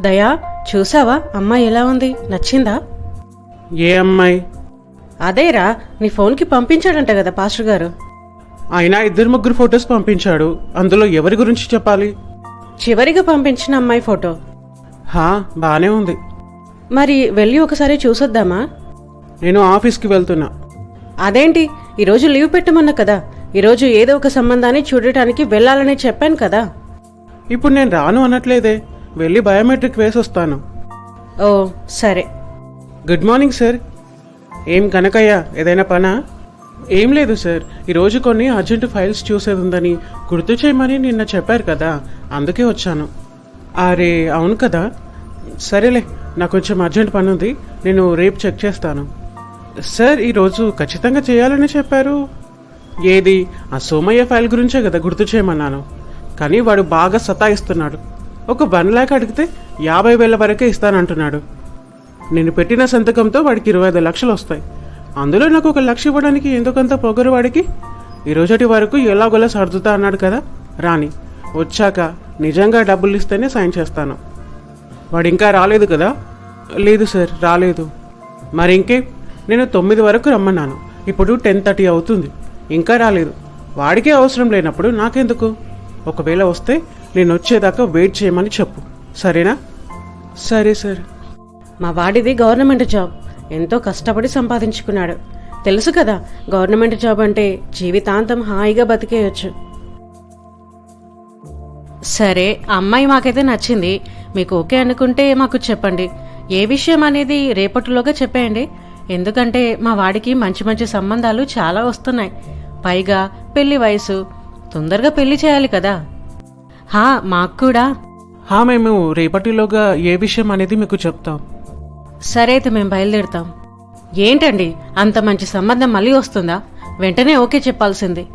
దయా చూసావా? అమ్మాయి ఎలా ఉంది? నచ్చిందా? ఏ అమ్మాయి? అదేరా నీ ఫోన్కి పంపించాడంట కదా పాస్టర్ గారు. అయినా ఇద్దరు ముగ్గురు ఫొటోస్ పంపించాడు. అందులో ఎవరి గురించి చెప్పాలి? చివరిగా పంపించిన అమ్మాయి ఫోటో. హా బానే ఉంది. మరి వెళ్ళి ఒకసారి చూసొద్దామా? నేను ఆఫీస్కి వెళ్తున్నా. అదేంటి? ఈరోజు లీవ్ పెట్టమన్నా కదా? ఈరోజు ఏదో ఒక సంబంధాన్ని చూడటానికి వెళ్ళాలని చెప్పాను కదా. ఇప్పుడు నేను రాను అనట్లేదే. వెళ్ళి బయోమెట్రిక్ వేసి వస్తాను ఓ సరే. గుడ్ మార్నింగ్ సార్ ఏం కనకయ్య ఏదైనా పనా? ఏం లేదు సార్ ఈరోజు కొన్ని అర్జెంట్ ఫైల్స్ చూసేది ఉందని గుర్తు చేయమని నిన్న చెప్పారు కదా అందుకే వచ్చాను. అరే అవును కదా. సరేలే నాకు కొంచెం అర్జెంట్ పని ఉంది నేను రేపు చెక్ చేస్తాను. సార్ ఈరోజు ఖచ్చితంగా చేయాలని చెప్పారు. ఏది? ఆ సోమయ్య ఫైల్ గురించే కదా గుర్తు చేయమన్నాను. కానీ వాడు బాగా సతాయిస్తున్నాడు. ఒక వన్ ల్యాక్ అడిగితే యాభై వేల వరకే ఇస్తానంటున్నాడు. నేను పెట్టిన సంతకంతో వాడికి ఇరవై ఐదు లక్షలు వస్తాయి. అందులో నాకు ఒక లక్ష ఇవ్వడానికి ఎందుకంత పొగరు వాడికి? ఈ రోజటి వరకు ఎలాగోలా సర్దుతా అన్నాడు కదా రాని వచ్చాక నిజంగా డబ్బులు ఇస్తేనే సైన్ చేస్తాను. వాడు ఇంకా రాలేదు కదా? లేదు సార్ రాలేదు. మరి ఇంకే నేను తొమ్మిది వరకు రమ్మన్నాను. ఇప్పుడు టెన్ థర్టీ అవుతుంది. ఇంకా రాలేదు. వాడికే అవసరం లేనప్పుడు నాకెందుకు? ఒకవేళ వస్తే నేను వచ్చేదాకా వెయిట్ చేయమని చెప్పు. సరేనా? సరే సార్. మా వాడిది గవర్నమెంట్ జాబ్. ఎంతో కష్టపడి సంపాదించుకున్నాడు. తెలుసు కదా గవర్నమెంట్ జాబ్ అంటే జీవితాంతం హాయిగా బతికేయచ్చు. సరే అమ్మాయి మాకైతే నచ్చింది. మీకు ఓకే అనుకుంటే మాకు చెప్పండి. ఏ విషయం అనేది రేపటిలోగా చెప్పేయండి. ఎందుకంటే మా వాడికి మంచి మంచి సంబంధాలు చాలా వస్తున్నాయి. పైగా పెళ్ళి వయసు. తొందరగా పెళ్ళి చేయాలి కదా. హా మాకు కూడా హా మేము రేపటిలోగా ఏ విషయం అనేది మీకు చెప్తాం. సరే అయితే మేము బయలుదేరుతాం. ఏంటండి అంత మంచి సంబంధం మళ్ళీ వస్తుందా? వెంటనే ఓకే చెప్పాల్సింది.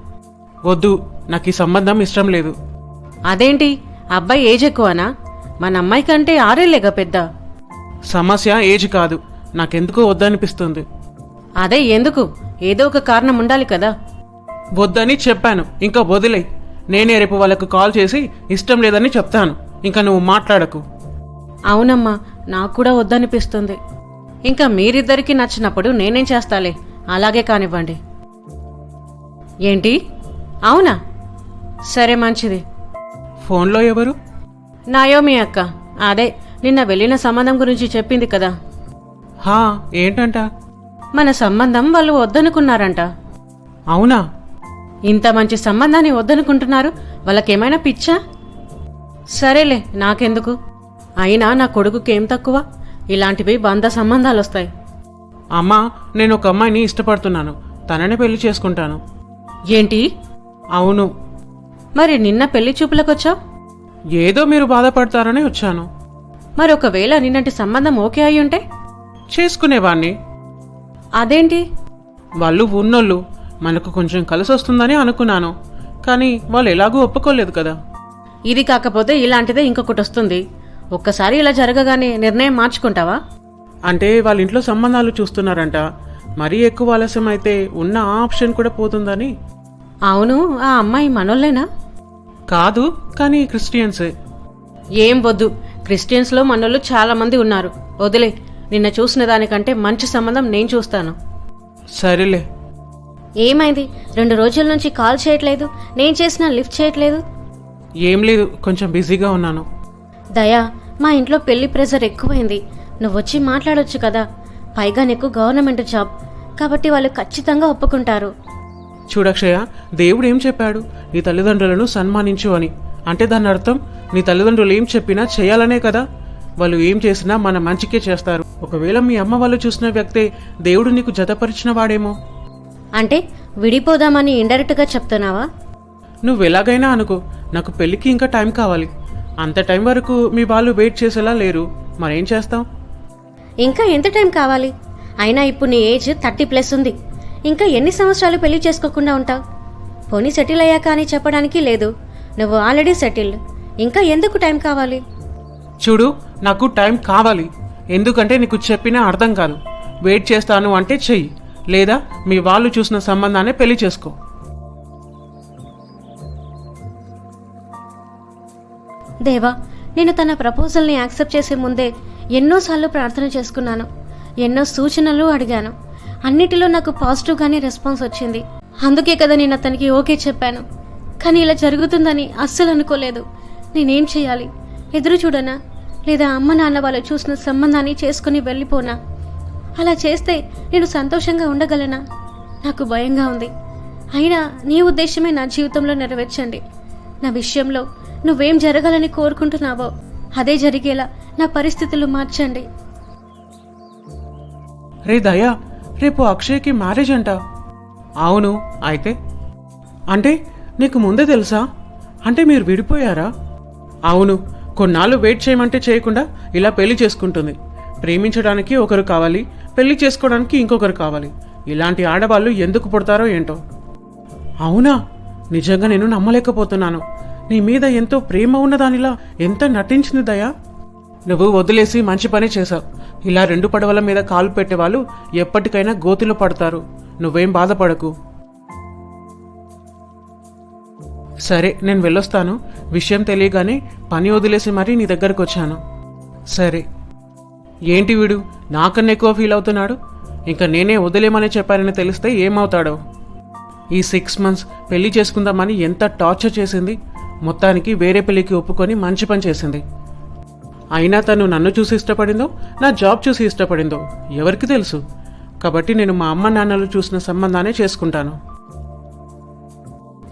వద్దు నాకు ఈ సంబంధం ఇష్టం లేదు. అదేంటి అబ్బాయి ఏజ్ ఎక్కువనా? మన అమ్మాయి కంటే ఆరేళ్ళేగా పెద్ద. సమస్య ఏజ్ కాదు నాకెందుకో వద్దనిపిస్తుంది. అదే ఎందుకు? ఏదో ఒక కారణం ఉండాలి కదా. వద్దని చెప్పాను ఇంకా వదిలే. నేనే రేపు వాళ్ళకు కాల్ చేసి ఇష్టం లేదని చెప్తాను. ఇంకా నువ్వు మాట్లాడకు. అవునమ్మా నాకు కూడా వద్దనిపిస్తుంది. ఇంకా మీరిద్దరికి నచ్చినప్పుడు నేనేం చేస్తాలే? అలాగే కానివ్వండి. ఏంటి? అవునా? సరే మంచిది. ఫోన్లో ఎవరు? నాయోమి అక్క. అదే నిన్న వెళ్ళిన సంబంధం గురించి చెప్పింది కదా. హా ఏంటంట? మన సంబంధం వాళ్ళు వద్దనుకున్నారంట. అవునా? ఇంత మంచి సంబంధాన్ని వద్దనుకుంటున్నారు? వాళ్ళకేమైనా పిచ్చా? సరేలే నాకెందుకు? అయినా నా కొడుకుకేం తక్కువ? ఇలాంటివి వంద సంబంధాలు వస్తాయి అమ్మా నేను ఒక అమ్మాయిని ఇష్టపడుతున్నాను. తననే పెళ్ళి చేసుకుంటాను. ఏంటి? అవును. మరి నిన్న పెళ్ళి చూపులకొచ్చావు? ఏదో మీరు బాధపడతారని వచ్చాను. మరి ఒకవేళ నిన్నటి సంబంధం ఓకే అయి ఉంటే చేసుకునేవాణ్ణి. అదేంటి? వాళ్ళు ఉన్నోళ్ళు. మనకు కొంచెం కలిసి వస్తుందని అనుకున్నాను. కానీ వాళ్ళు ఎలాగూ ఒప్పుకోలేదు కదా. ఇది కాకపోతే ఇలాంటిదే ఇంకొకటి వస్తుంది ఒక్కసారి ఇలా జరగగానే నిర్ణయం మార్చుకుంటావా? అంటే వాళ్ళ ఇంట్లో సంబంధాలు చూస్తున్నారంట. మరీ ఎక్కువ ఆలస్యం అయితే ఉన్న ఆ ఆప్షన్ కూడా పోతుందని. అవును ఆ అమ్మాయి మనోళ్ళేనా? కాదు కానీ క్రిస్టియన్సే. ఏం వద్దు. క్రిస్టియన్స్లో మనోళ్ళు చాలా మంది ఉన్నారు. వదిలే నిన్న చూసిన దానికంటే మంచి సంబంధం నేను చూస్తాను. సరేలే. ఏమైంది? రెండు రోజుల నుంచి కాల్ చేయట్లేదు. నేను చేసినా లిఫ్ట్ చేయట్లేదు. ఏం లేదు కొంచెం బిజీగా ఉన్నాను. దయా మా ఇంట్లో పెళ్ళి ప్రెజర్ ఎక్కువైంది. నువ్వు వచ్చి మాట్లాడొచ్చు కదా. పైగా నీకు గవర్నమెంట్ జాబ్. కాబట్టి వాళ్ళు ఖచ్చితంగా ఒప్పుకుంటారు. చూడక్షయ దేవుడు ఏం చెప్పాడు? నీ తల్లిదండ్రులను సన్మానించు అని. అంటే దాని అర్థం నీ తల్లిదండ్రులు ఏం చెప్పినా చేయాలనే కదా. వాళ్ళు ఏం చేసినా మన మంచికే చేస్తారు. ఒకవేళ మీ అమ్మ వాళ్ళు చూసిన వ్యక్తే దేవుడు నీకు జతపరిచిన వాడేమో. అంటే విడిపోదామని ఇండైరెక్ట్గా చెప్తున్నావా? నువ్వు ఎలాగైనా అనుకో నాకు పెళ్ళికి ఇంకా టైం కావాలి. అంత టైం వరకు మీ వాళ్ళు వెయిట్ చేసేలా లేరు. మరేం చేస్తాం? ఇంకా ఎంత టైం కావాలి? అయినా ఇప్పుడు నీ ఏజ్ థర్టీ ప్లస్ ఉంది. ఇంకా ఎన్ని సంవత్సరాలు పెళ్ళి చేసుకోకుండా ఉంటావు? పోనీ సెటిల్ అయ్యాక అని చెప్పడానికి లేదు. నువ్వు ఆల్రెడీ సెటిల్డ్. ఇంకా ఎందుకు టైం కావాలి? చూడు నాకు టైం కావాలి. ఎందుకంటే నీకు చెప్పినా అర్థం కాదు. వెయిట్ చేస్తాను అంటే చెయ్యి. లేదా మీ వాళ్ళు చూసిన సంబంధాన్ని పెళ్ళి చేసుకో. దేవా నేను తన ప్రపోజల్ని యాక్సెప్ట్ చేసే ముందే ఎన్నోసార్లు ప్రార్థన చేసుకున్నాను. ఎన్నో సూచనలు అడిగాను. అన్నిటిలో నాకు పాజిటివ్గానే రెస్పాన్స్ వచ్చింది. అందుకే కదా నేను అతనికి ఓకే చెప్పాను. కానీ ఇలా జరుగుతుందని అస్సలు అనుకోలేదు. నేనేం చేయాలి? ఎదురు చూడనా? లేదా అమ్మ నాన్న వాళ్ళు చూసిన సంబంధాన్ని చేసుకుని వెళ్ళిపోనా? అలా చేస్తే నేను సంతోషంగా ఉండగలనా? నాకు భయంగా ఉంది. అయినా నీ ఉద్దేశమే నా జీవితంలో నెరవేర్చండి. నా విషయంలో నువ్వేం జరగాలని కోరుకుంటున్నావో అదే జరిగేలా నా పరిస్థితులు మార్చండి. రే దయా రేపు అక్షయ్కి మ్యారేజ్ అంట. అవును అయితే? అంటే నీకు ముందే తెలుసా? అంటే మీరు విడిపోయారా? అవును కొన్నాళ్ళు వెయిట్ చేయమంటే చేయకుండా ఇలా పెళ్ళి చేసుకుంటుంది. ప్రేమించడానికి ఒకరు కావాలి పెళ్ళి చేసుకోవడానికి ఇంకొకరు కావాలి. ఇలాంటి ఆడవాళ్ళు ఎందుకు పుడతారో ఏంటో. అవునా? నిజంగా నేను నమ్మలేకపోతున్నాను. నీ మీద ఎంతో ప్రేమ ఉన్నదానిలా ఎంత నటించింది దయా? నువ్వు వదిలేసి మంచి పని చేశావు. ఇలా రెండు పడవల మీద కాలు పెట్టేవాళ్ళు ఎప్పటికైనా గోతిలో పడతారు. నువ్వేం బాధపడకు. సరే నేను వెళ్ళొస్తాను. విషయం తెలియగానే పని వదిలేసి మరీ నీ దగ్గరకు వచ్చాను సరే. ఏంటి వీడు? నాకన్నా ఎక్కువ ఫీల్ అవుతున్నాడు? ఇంకా నేనే వదిలేమని చెప్పారని తెలిస్తే ఏమవుతాడో? ఈ సిక్స్ మంత్స్ పెళ్ళి చేసుకుందామని ఎంత టార్చర్ చేసింది? మొత్తానికి వేరే పెళ్ళికి ఒప్పుకొని మంచి పని చేసింది. అయినా తను నన్ను చూసి ఇష్టపడిందో నా జాబ్ చూసి ఇష్టపడిందో ఎవరికి తెలుసు? కాబట్టి నేను మా అమ్మ నాన్నలు చూసిన సంబంధాన్ని చేసుకుంటాను.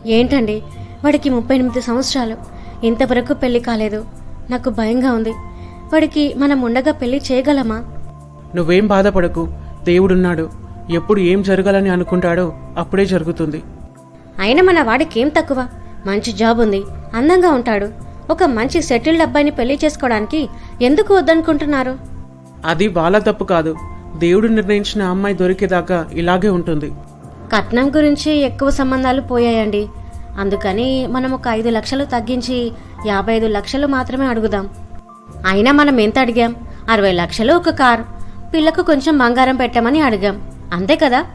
ఏంటండి? వాడికి ముప్పై ఎనిమిది సంవత్సరాలు. ఇంతవరకు పెళ్ళి కాలేదు. నాకు భయంగా ఉంది. వాడికి మనం ఉండగా పెళ్ళి చేయగలమా? నువ్వేం బాధపడకు. దేవుడున్నాడు. ఎప్పుడు ఏం జరగాలని అనుకుంటాడో అప్పుడే జరుగుతుంది. అయినా మన వాడికి ఏం తక్కువ? మంచి జాబ్ ఉంది. అందంగా ఉంటాడు. ఒక మంచి సెటిల్డ్ అబ్బాయిని పెళ్ళి చేసుకోవడానికి ఎందుకు వద్దనుకుంటున్నారు? అది వాళ్ళ తప్పు కాదు. దేవుడు నిర్ణయించిన అమ్మాయి దొరికేదాకా ఇలాగే ఉంటుంది. కట్నం గురించి ఎక్కువ సంబంధాలు పోయాయండి. అందుకని మనం ఒక ఐదు లక్షలు తగ్గించి యాభై ఐదు లక్షలు మాత్రమే అడుగుదాం. అయినా మనం ఎంత అడిగాం? అరవై లక్షలు ఒక కార్. పిల్లకు కొంచెం బంగారం పెట్టమని అడిగాం. అంతే కదా?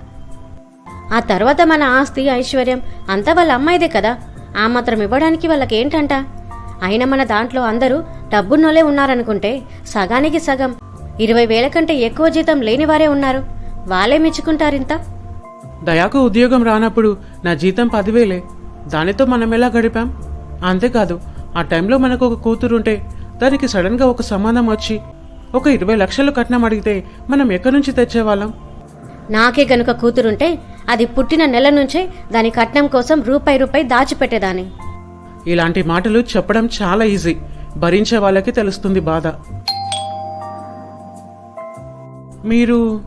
ఆ తర్వాత మన ఆస్తి ఐశ్వర్యం అంతా వాళ్ళ అమ్మాయిదే కదా. ఆ మాత్రం ఇవ్వడానికి వాళ్ళకేంటంట? అయినా మన దాంట్లో అందరూ డబ్బున్నోలే ఉన్నారనుకుంటే సగానికి సగం. ఇరవై వేల కంటే ఎక్కువ జీతం లేని వారే ఉన్నారు. వాళ్ళే మెచ్చుకుంటారింత? దయాకు ఉద్యోగం రానప్పుడు నా జీతం పదివేలే. దానితో మనం ఎలా గడిపాం? అంతేకాదు ఆ టైంలో మనకు ఒక కూతురు ఉంటే దానికి సడన్గా ఒక సంబంధం వచ్చి ఒక ఇరవై లక్షలు కట్నం అడిగితే మనం ఎక్కడి నుంచి తెచ్చేవాళ్ళం? నాకే గనుక కూతురుంటే అది పుట్టిన నెల నుంచే దాని కట్నం కోసం రూపాయి రూపాయి దాచిపెట్టేదాన్ని. ఇలాంటి మాటలు చెప్పడం చాలా ఈజీ. భరించే వాళ్ళకి తెలుస్తుంది బాధ. మీరు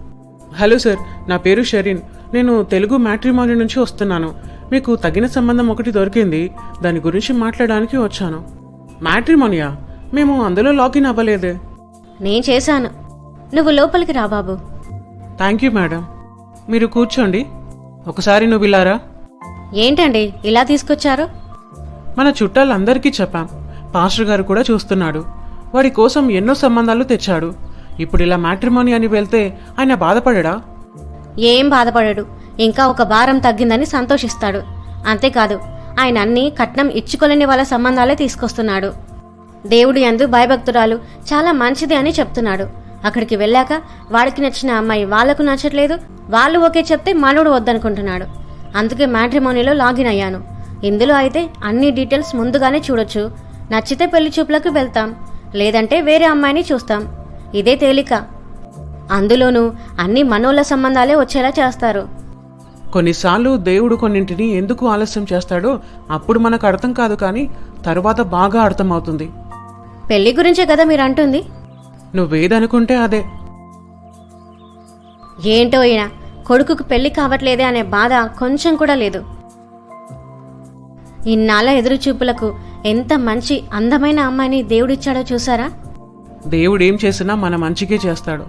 హలో సార్ నా పేరు షరీన్. నేను తెలుగు మ్యాట్రిమోని నుంచి వస్తున్నాను. మీకు తగిన సంబంధం ఒకటి దొరికింది. దాని గురించి మాట్లాడడానికి వచ్చాను. మ్యాట్రిమోనియా? మేము అందులో లాగిన్ అవ్వలేదే. నేను చేశాను. నువ్వు లోపలికి రా బాబు. థ్యాంక్ యూ మేడం మీరు కూర్చోండి. ఒకసారి నువ్వు ఇలారా? ఏంటండి ఇలా తీసుకొచ్చారు? మన చుట్టాలందరికీ చెప్పాం. పాస్టర్ గారు కూడా చూస్తున్నాడు. వాడి కోసం ఎన్నో సంబంధాలు తెచ్చాడు. ఇప్పుడు ఇలా మ్యాట్రిమోని అని వెళ్తే ఆయన బాధపడడా? ఏం బాధపడడు. ఇంకా ఒక భారం తగ్గిందని సంతోషిస్తాడు. అంతేకాదు ఆయన అన్ని కట్నం ఇచ్చుకోలేని వాళ్ళ సంబంధాలే తీసుకొస్తున్నాడు. దేవుడి అందు భయభక్తురాలు చాలా మంచిది అని చెప్తున్నాడు. అక్కడికి వెళ్ళాక వాడికి నచ్చిన అమ్మాయి వాళ్ళకు నచ్చట్లేదు వాళ్ళు ఓకే చెప్తే మనోడు వద్దనుకుంటున్నాడు. అందుకే మ్యాట్రిమోనీలో లాగిన్ అయ్యాను. ఇందులో అయితే అన్ని డీటెయిల్స్ ముందుగానే చూడొచ్చు. నచ్చితే పెళ్ళి చూపులకు వెళ్తాం లేదంటే వేరే అమ్మాయిని చూస్తాం. ఇదే తేలిక. అందులోనూ అన్ని మనోళ్ళ సంబంధాలే వచ్చేలా చేస్తారు. కొన్నిసార్లు దేవుడు కొన్నింటిని ఎందుకు ఆలస్యం చేస్తాడో అప్పుడు మనకు అర్థం కాదు కానీ తరువాత బాగా అర్థమవుతుంది. పెళ్ళి గురించే కదా మీరు అంటుంది నువ్వేదనుకుంటే అదే. ఏంటో ఈయన కొడుకుకు పెళ్ళి కావట్లేదే అనే బాధ కొంచెం కూడా లేదు. ఇన్నాళ్ళ ఎదురుచూపులకు ఎంత మంచి అందమైన అమ్మాయిని దేవుడిచ్చాడో చూసారా? దేవుడు ఏం చేసినా మన మంచికే చేస్తాడు.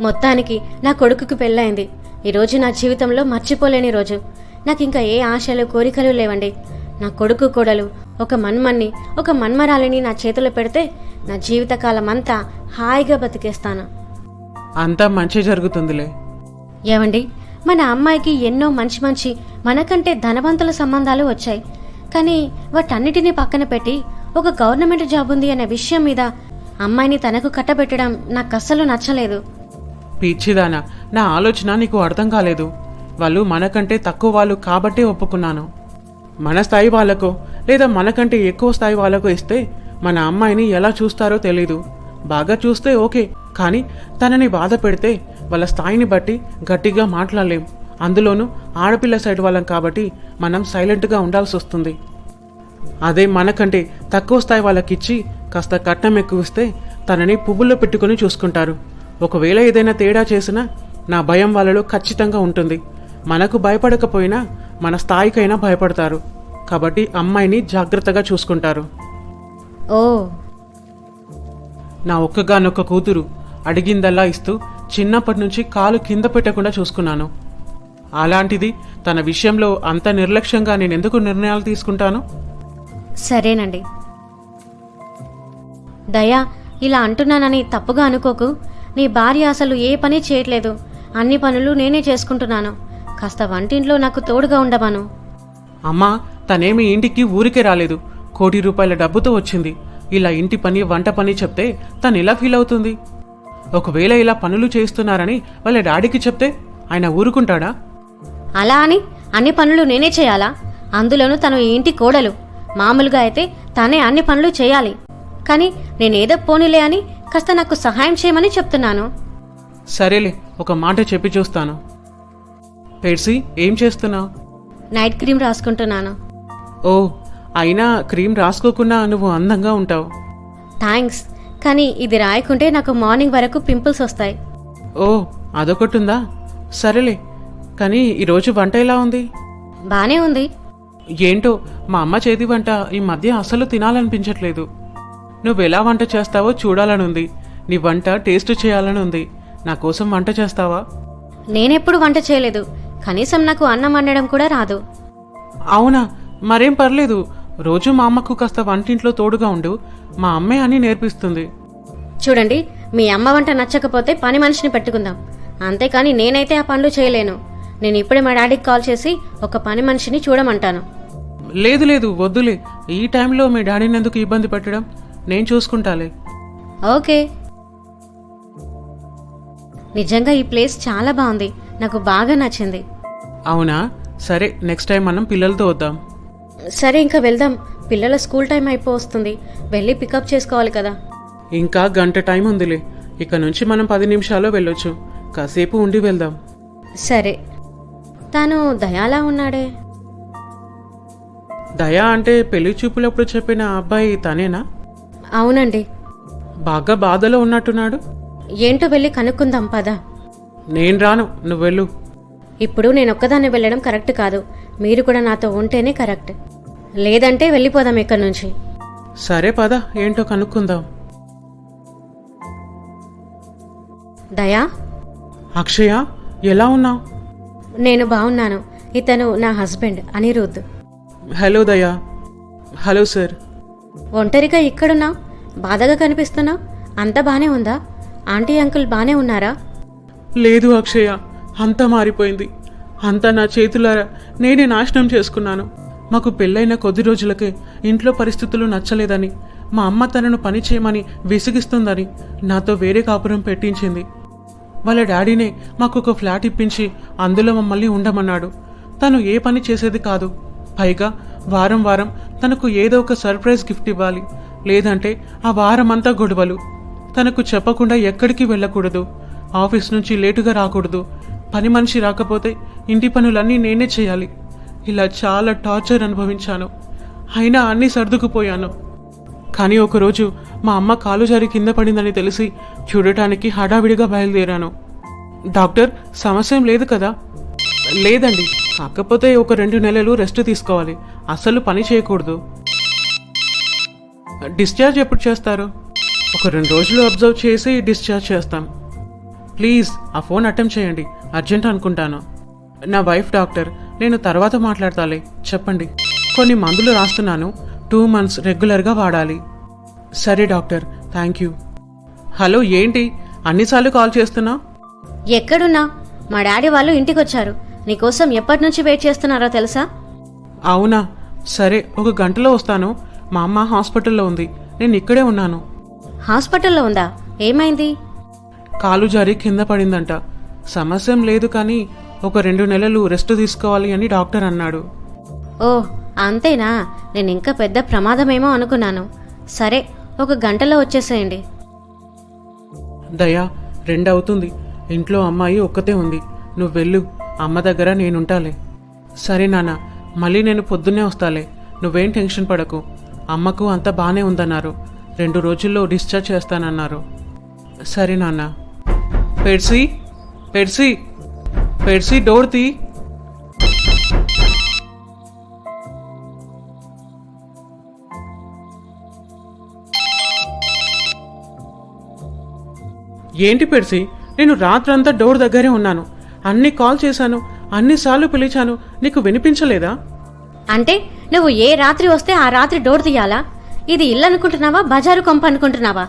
మొత్తానికి నా కొడుకుకు పెళ్ళైంది ఈరోజు నా జీవితంలో మర్చిపోలేని రోజు. నాకు ఇంకా ఏ ఆశలు కోరికలు లేవండి. నా కొడుకు కోడలు ఒక మన్మన్ని ఒక మన్మరాలిని నా చేతిలో పెడితే నా జీవితకాలం అంతా హాయిగా బతికేస్తాను. అంతా మంచి జరుగుతుందిలే. ఏవండి మన అమ్మాయికి ఎన్నో మంచి మంచి మనకంటే ధనవంతుల సంబంధాలు వచ్చాయి. కానీ వాటన్నిటినీ పక్కన పెట్టి ఒక గవర్నమెంట్ జాబ్ ఉంది అనే విషయం మీద అమ్మాయిని తనకు కట్టబెట్టడం నాకు అస్సలు నచ్చలేదు. పిచ్చిదానా నా ఆలోచన నీకు అర్థం కాలేదు. వాళ్ళు మనకంటే తక్కువ వాళ్ళు కాబట్టే ఒప్పుకున్నాను. మన స్థాయి వాళ్ళకో లేదా మనకంటే ఎక్కువ స్థాయి వాళ్ళకు ఇస్తే మన అమ్మాయిని ఎలా చూస్తారో తెలీదు. బాగా చూస్తే ఓకే కానీ తనని బాధ పెడితే వాళ్ళ స్థాయిని బట్టి గట్టిగా మాట్లాడలేం. అందులోనూ ఆడపిల్ల సైడ్ వాళ్ళం కాబట్టి మనం సైలెంట్గా ఉండాల్సి వస్తుంది. అదే మనకంటే తక్కువ స్థాయి వాళ్ళకిచ్చి కాస్త కట్నం ఎక్కువ ఇస్తే తనని పువ్వుల్లో పెట్టుకొని చూసుకుంటారు. ఒకవేళ ఏదైనా తేడా చేసినా నా భయం వాళ్ళలో ఖచ్చితంగా ఉంటుంది. మనకు భయపడకపోయినా మన స్థాయికైనా భయపడతారు. కాబట్టి అమ్మాయిని జాగ్రత్తగా చూసుకుంటారు. ఓ. నా ఒక్కగానొక్క కూతురు అడిగిందల్లా ఇస్తూ చిన్నప్పటి నుంచి కాలు కింద పెట్టకుండా చూసుకున్నాను. అలాంటిది తన విషయంలో అంత నిర్లక్ష్యంగా నేను ఎందుకు నిర్ణయాలు తీసుకుంటాను? సరేనండి. దయా ఇలా అంటున్నానని తప్పుగా అనుకోకు. నీ భార్య అసలు ఏ పని చేయట్లేదు. అన్ని పనులు నేనే చేసుకుంటున్నాను. కాస్త వంటింట్లో నాకు తోడుగా ఉండమను. అమ్మా తనేమి ఇంటికి ఊరికే రాలేదు. కోటి రూపాయల డబ్బుతో వచ్చింది. ఇలా ఇంటి పని వంట పని చెప్తే తను ఎలా ఫీల్ అవుతుంది? ఒకవేళ ఇలా పనులు చేస్తున్నారని వాళ్ళ డాడీకి చెప్తే ఆయన ఊరుకుంటాడా? అలా అని అన్ని పనులు నేనే చేయాలా? అందులోనూ తను ఈ ఇంటి కోడలు. మామూలుగా అయితే తనే అన్ని పనులు చేయాలి. కానీ నేనేదో పోనీలే అని కాస్త నాకు సహాయం చేయమని చెప్తున్నాను. సరేలే ఒక మాట చెప్పి చూస్తాను. పెడ్సి ఏం చేస్తున్నావు? Night cream రాసుకుంటున్నాను. ఓ అయినా క్రీమ్ రాసుకోకుండా నువ్వు అందంగా ఉంటావు. థ్యాంక్స్ కానీ ఇది రాయకుంటే నాకు మార్నింగ్ వరకు పింపుల్స్ వస్తాయి. ఓ అదొకటుందా? సరేలే. కానీ ఈరోజు వంట ఎలా ఉంది? బానే ఉంది. ఏంటో మా అమ్మ చేతి వంట ఈ మధ్య అసలు తినాలనిపించట్లేదు. నువ్వు ఎలా వంట చేస్తావో చూడాలనుంది. నీ వంట టేస్ట్ చేయాలని ఉంది నా కోసం వంట చేస్తావా? నేనెప్పుడు వంట చేయలేదు. కనీసం నాకు అన్నం వండడం కూడా రాదు. అవునా? మరేం పర్లేదు. రోజు మా అమ్మకు కాస్త వంటింట్లో తోడుగా ఉండు. మా అమ్మే అని నేర్పిస్తుంది. చూడండి మీ అమ్మ వంట నచ్చకపోతే పని మనిషిని పెట్టుకుందాం. అంతేకాని నేనైతే ఆ పనులు చేయలేను. నేను ఇప్పుడే మా డాడీకి కాల్ చేసి ఒక పని మనిషిని చూడమంటాను. లేదు లేదు వద్దులే. ఈ టైంలో మీ డాడీని ఎందుకు ఇబ్బంది పెట్టడం? నేను చూసుకుంటాలే. ఓకే. నిజంగా ఈ ప్లేస్ చాలా బాగుంది. నాకు బాగా నచ్చింది. అవునా? సరే నెక్స్ట్ టైం మనం పిల్లలతో వద్దాం. సరే ఇంకా వెళ్దాం. పిల్లల స్కూల్ టైం అయిపో వస్తుంది వెళ్ళి పికప్ చేసుకోవాలి కదా. ఇంకా గంట టైం ఉందిలే. ఇక నుంచి మనం పది నిమిషాల్లో వెళ్ళొచ్చు. కాసేపు ఉండి వెళ్దాం. సరే. తాను దయాలా ఉన్నాడే? దయా అంటే పెళ్ళి చూపులప్పుడు చెప్పిన అబ్బాయి తనేనా? అవునండి. బాగా బాధలో ఉన్నట్టున్నాడు? ఏంటో వెళ్ళి కనుక్కుందాం పద. నేను రాను. నువ్వు వెళ్ళు. ఇప్పుడు నేను ఒక్కదాన్ని వెళ్ళడం కరెక్ట్ కాదు. మీరు కూడా నాతో ఉంటేనే కరెక్ట్. లేదంటే వెళ్ళిపోదాం ఇక్కడి నుంచి. సరే పద ఏంటో కనుక్కుందాం. దయా? అక్షయ ఎలా ఉన్నావు? నేను బాగున్నాను. ఇతను నా husband Aniruddh. Hello Daya. Hello sir. ఒంటరిగా ఇక్కడున్నావు? బాధగా కనిపిస్తున్నావు? అంతా బానే ఉందా? ఆంటీ అంకుల్ బానే ఉన్నారా? లేదు అక్షయ. అంతా మారిపోయింది. అంతా నా చేతులారా నేనే నాశనం చేసుకున్నాను. మాకు పెళ్ళైన కొద్ది రోజులకే ఇంట్లో పరిస్థితులు నచ్చలేదని మా అమ్మ తనను పని చేయమని విసిగిస్తుందని నాతో వేరే కాపురం పెట్టించింది. వాళ్ళ డాడీనే మాకు ఒక ఫ్లాట్ ఇప్పించి అందులో మమ్మల్ని ఉండమన్నాడు. తను ఏ పని చేసేది కాదు. పైగా వారం వారం తనకు ఏదో ఒక సర్ప్రైజ్ గిఫ్ట్ ఇవ్వాలి. లేదంటే ఆ వారం అంతా గొడవలు. తనకు చెప్పకుండా ఎక్కడికి వెళ్ళకూడదు. ఆఫీస్ నుంచి లేటుగా రాకూడదు. పని మనిషి రాకపోతే ఇంటి పనులన్నీ నేనే చేయాలి. ఇలా చాలా టార్చర్ అనుభవించాను. అయినా అన్నీ సర్దుకుపోయాను. కానీ ఒకరోజు మా అమ్మ కాలు జారి కింద పడిందని తెలిసి చూడటానికి హడావిడిగా బయలుదేరాను. డాక్టర్ సమస్య లేదు కదా? లేదండి. కాకపోతే ఒక రెండు నెలలు రెస్ట్ తీసుకోవాలి. అసలు పని చేయకూడదు. డిశ్చార్జ్ ఎప్పుడు చేస్తారు? ఒక రెండు రోజులు అబ్జర్వ్ చేసి డిశ్చార్జ్ చేస్తాం. ప్లీజ్ ఆ ఫోన్ అటెంప్ట్ చేయండి. అర్జెంట్ అనుకుంటాను. నా వైఫ్ డాక్టర్ నేను తర్వాత మాట్లాడతాలే. చెప్పండి. కొన్ని మందులు రాస్తున్నాను. టూ మంత్స్ రెగ్యులర్గా వాడాలి. సరే డాక్టర్ థ్యాంక్ యూ. హలో ఏంటి? అన్నిసార్లు కాల్ చేస్తున్నావు ఎక్కడున్నా? మా డాడీ వాళ్ళు ఇంటికొచ్చారు. నీకోసం ఎప్పటి నుంచి వెయిట్ చేస్తున్నారో తెలుసా? అవునా? సరే ఒక గంటలో వస్తాను. మా అమ్మ హాస్పిటల్లో ఉంది. నేను ఇక్కడే ఉన్నాను. హాస్పిటల్లో ఉందా? ఏమైంది? కాలు జారి కింద పడిందంట. సమస్య లేదు కానీ ఒక రెండు నెలలు రెస్ట్ తీసుకోవాలి అని డాక్టర్ అన్నాడు. ఓ అంతేనా? నేను ఇంకా పెద్ద ప్రమాదమేమో అనుకున్నాను. సరే ఒక గంటలో వచ్చేసేయండి. దయా రెండు అవుతుంది ఇంట్లో అమ్మాయి ఒక్కతే ఉంది. నువ్వు వెళ్ళు. అమ్మ దగ్గర నేనుంటాలే. సరే నాన్న మళ్ళీ నేను పొద్దున్నే వస్తాలే. నువ్వేం టెన్షన్ పడకు. అమ్మకు అంతా బాగానే ఉందన్నారు. రెండు రోజుల్లో డిశ్చార్జ్ చేస్తానన్నారు. సరే నాన్న. పెర్సీ పెర్సీ పెర్సీ డోర్ తీ ఏంటి పెర్సీ? నేను రాత్రంతా డోర్ దగ్గరే ఉన్నాను. అన్ని కాల్ చేశాను అన్నిసార్లు పిలిచాను. నీకు వినిపించలేదా? అంటే నువ్వు ఏ రాత్రి వస్తే ఆ రాత్రి డోర్ తీయాలా? ఇది ఇల్లు అనుకుంటున్నావా బజారు కొంప అనుకుంటున్నావా?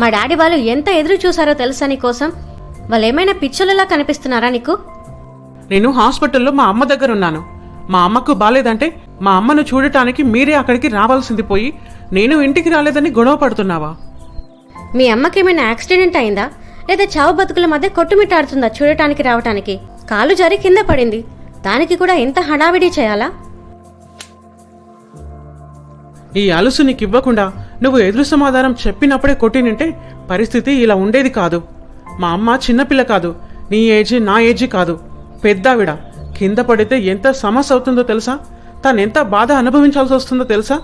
మా డాడీ వాళ్ళు ఎంత ఎదురు చూసారో తెలుసా నీ కోసం వాళ్ళు ఏమైనా పిచ్చోళ్ళలా కనిపిస్తున్నారా నీకు? నేను హాస్పిటల్లో మా అమ్మ దగ్గర ఉన్నాను. మా అమ్మకు బాలేదంటే మా అమ్మను చూడటానికి మీరే అక్కడికి రావాల్సింది పోయి నేను ఇంటికి రాలేదని గొడవ పడుతున్నావా? మీ అమ్మకి ఏమైనా యాక్సిడెంట్ అయిందా? లేదా చావు బతుకుల మధ్య కొట్టుమిట్టాడుతుందా చూడటానికి రావటానికి? కాలు జారి కింద పడింది. దానికి కూడా ఎంత హడావిడి చేయాలా? ఈ అలుసు నీకు ఇవ్వకుండా నువ్వు ఎదురు సమాధానం చెప్పినప్పుడే కొట్టినంటే పరిస్థితి ఇలా ఉండేది కాదు. మా అమ్మ చిన్నపిల్ల కాదు. నీ ఏజ్ నా ఏజ్ కాదు. పెద్దావిడ. కింద పడితే ఎంత సమస్య అవుతుందో తెలుసా? తను ఎంత బాధ అనుభవించాల్సి వస్తుందో తెలుసా?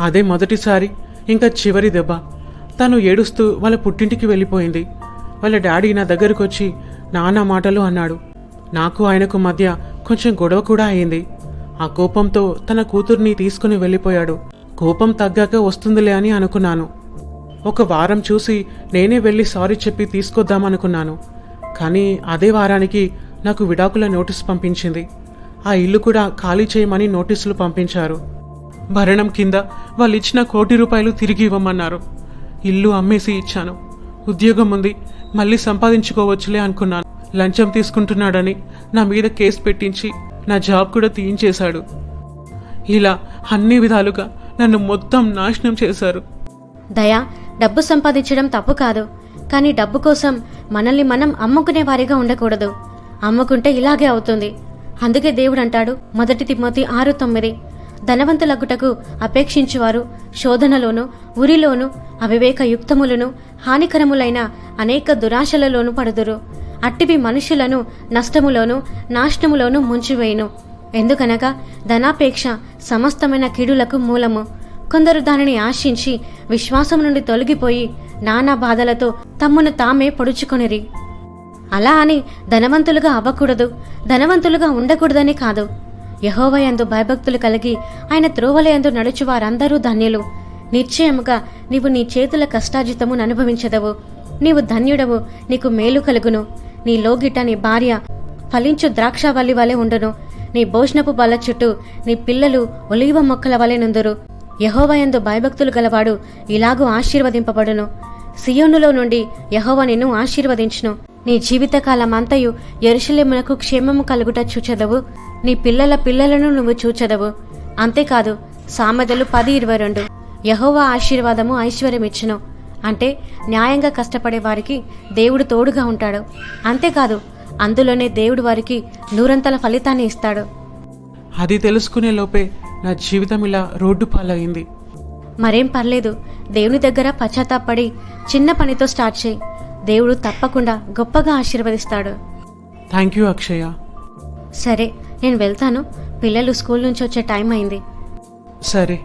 అదే మొదటిసారి ఇంకా చివరి దెబ్బ. తను ఏడుస్తూ వాళ్ళ పుట్టింటికి వెళ్ళిపోయింది. వాళ్ళ డాడీ నా దగ్గరకు వచ్చి నానా మాటలు అన్నాడు. నాకు ఆయనకు మధ్య కొంచెం గొడవ కూడా అయింది. ఆ కోపంతో తన కూతుర్ని తీసుకుని వెళ్ళిపోయాడు. కోపం తగ్గాక వస్తుందిలే అని అనుకున్నాను. ఒక వారం చూసి నేనే వెళ్ళి సారీ చెప్పి తీసుకొద్దామనుకున్నాను. కానీ అదే వారానికి నాకు విడాకుల నోటీస్ పంపించింది. ఆ ఇల్లు కూడా ఖాళీ చేయమని నోటీసులు పంపించారు. భరణం కింద వాళ్ళు ఇచ్చిన కోటి రూపాయలు తిరిగి ఇవ్వమన్నారు. ఇల్లు అమ్మేసి ఇచ్చాను. ఉద్యోగం ఉంది మళ్ళీ సంపాదించుకోవచ్చులే అనుకున్నాను. లంచం తీసుకుంటున్నాడని నా మీద కేసు పెట్టించి నా జాబ్ కూడా తీయించేశాడు. ఇలా అన్ని విధాలుగా నన్ను మొత్తం నాశనం చేశారు. దయా డబ్బు సంపాదించడం తప్పు కాదు. కానీ డబ్బు కోసం మనల్ని మనం అమ్ముకునే వారిగా ఉండకూడదు. అమ్ముకుంటే ఇలాగే అవుతుంది. అందుకే దేవుడు అంటాడు మొదటి తిమ్మతి ఆరు తొమ్మిది. ధనవంతులగుటకు అపేక్షించువారు శోధనలోను ఉరిలోను అవివేక యుక్తములను హానికరములైన అనేక దురాశలలోను పడుదురు. అట్టివి మనుషులను నష్టములోను నాశనములోను ముంచివేయును. ఎందుకనగా ధనాపేక్ష సమస్తమైన కీడులకు మూలము. కొందరు దానిని ఆశించి విశ్వాసం నుండి తొలగిపోయి నానా బాధలతో తమ్మును తామే పొడుచుకొనిరి. అలా అని ధనవంతులుగా అవ్వకూడదు ధనవంతులుగా ఉండకూడదని కాదు. యహోవయందు భయభక్తులు కలిగి ఆయన త్రోవలయందు నడుచు వారందరూ ధన్యులు. నిశ్చయముగా నీవు నీ చేతుల కష్టాజితమును అనుభవించదవు నీవు ధన్యుడవు నీకు మేలు కలుగును. నీ లోగిట నీ భార్య ఫలించు ద్రాక్షవల్లి వలె ఉండును. నీ భోజనపు బల్ల చుట్టూ నీ పిల్లలు ఒలీవ మొక్కల వలె నుందురు. యహోవయందు భయభక్తులు గలవాడు ఇలాగూ ఆశీర్వదింపబడును. సియోనులో నుండి యహోవ నిన్ను ఆశీర్వదించును. నీ జీవితకాలమంతయు ఎరుషలేమునకు క్షేమము కలుగుట చూచెదవు. నీ పిల్లల పిల్లలను నువ్వు చూచెదవు. అంతేకాదు సామెతలు పది ఇరవై రెండు. యహోవా ఆశీర్వాదము ఐశ్వర్యమిచ్చును. అంటే న్యాయంగా కష్టపడే వారికి దేవుడు తోడుగా ఉంటాడు. అంతేకాదు అందులోనే దేవుడు వారికి నూరంతల ఫలితాన్ని ఇస్తాడు. అది తెలుసుకునే లోపే నా జీవితం ఇలా రోడ్డు పాలైంది. మరేం పర్లేదు దేవుని దగ్గర పశ్చాత్తాపడి చిన్న పనితో స్టార్ట్ చేయి. దేవుడు తప్పకుండా గొప్పగా ఆశీర్వదిస్తాడు. Thank you Akshaya. సరే నేను వెళ్తాను. పిల్లలు స్కూల్ నుంచి వచ్చే టైం అయింది. సరే.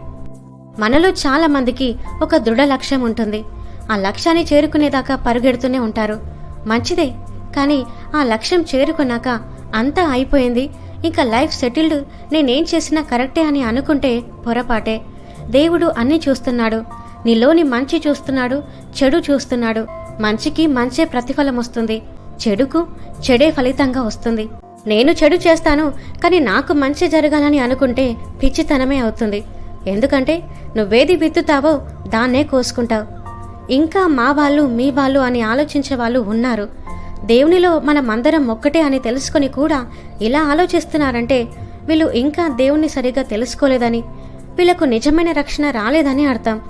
మనలో చాలా మందికి ఒక దృఢ లక్ష్యం ఉంటుంది. ఆ లక్ష్యాన్ని చేరుకునేదాకా పరుగెడుతూనే ఉంటారు. మంచిదే కానీ ఆ లక్ష్యం చేరుకున్నాక అంతా అయిపోయింది. ఇంకా లైఫ్ సెటిల్డ్ నేనేం చేసినా కరెక్టే అని అనుకుంటే పొరపాటే. దేవుడు అన్నీ చూస్తున్నాడు. నీలోని మంచి చూస్తున్నాడు చెడు చూస్తున్నాడు. మంచికి మంచే ప్రతిఫలం వస్తుంది. చెడుకు చెడే ఫలితంగా వస్తుంది. నేను చెడు చేస్తాను కానీ నాకు మంచి జరగాలని అనుకుంటే పిచ్చితనమే అవుతుంది. ఎందుకంటే నువ్వేది విత్తుతావో దాన్నే కోసుకుంటావు. ఇంకా మా వాళ్ళు మీ వాళ్ళు అని ఆలోచించే వాళ్ళు ఉన్నారు. దేవునిలో మనమందరం ఒక్కటే అని తెలుసుకొని కూడా ఇలా ఆలోచిస్తున్నారంటే వీళ్ళు ఇంకా దేవుణ్ణి సరిగ్గా తెలుసుకోలేదని వీళ్ళకు నిజమైన రక్షణ రాలేదని అర్థం.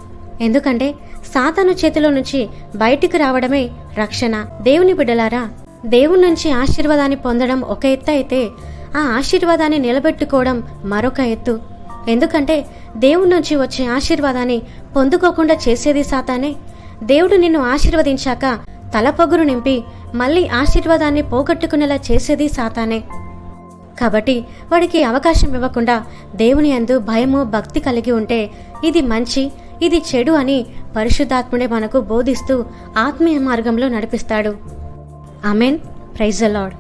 ఎందుకంటే సాతాను చేతిలో నుంచి బయటికి రావడమే రక్షణ. దేవుని బిడ్డలారా దేవుని నుంచి ఆశీర్వాదాన్ని పొందడం ఒక ఎత్తు అయితే ఆ ఆశీర్వాదాన్ని నిలబెట్టుకోవడం మరొక ఎత్తు. ఎందుకంటే దేవుడి నుంచి వచ్చే ఆశీర్వాదాన్ని పొందుకోకుండా చేసేది సాతానే. దేవుడు నిన్ను ఆశీర్వదించాక తలపొగురు నింపి మళ్ళీ ఆశీర్వాదాన్ని పోగొట్టుకునేలా చేసేది సాతానే. కాబట్టి వాడికి అవకాశం ఇవ్వకుండా దేవుని యందు భయము భక్తి కలిగి ఉంటే ఇది మంచి ఇది చెడు అని పరిశుద్ధాత్ముడే మనకు బోధిస్తూ ఆత్మీయ మార్గంలో నడిపిస్తాడు. Amen praise lord.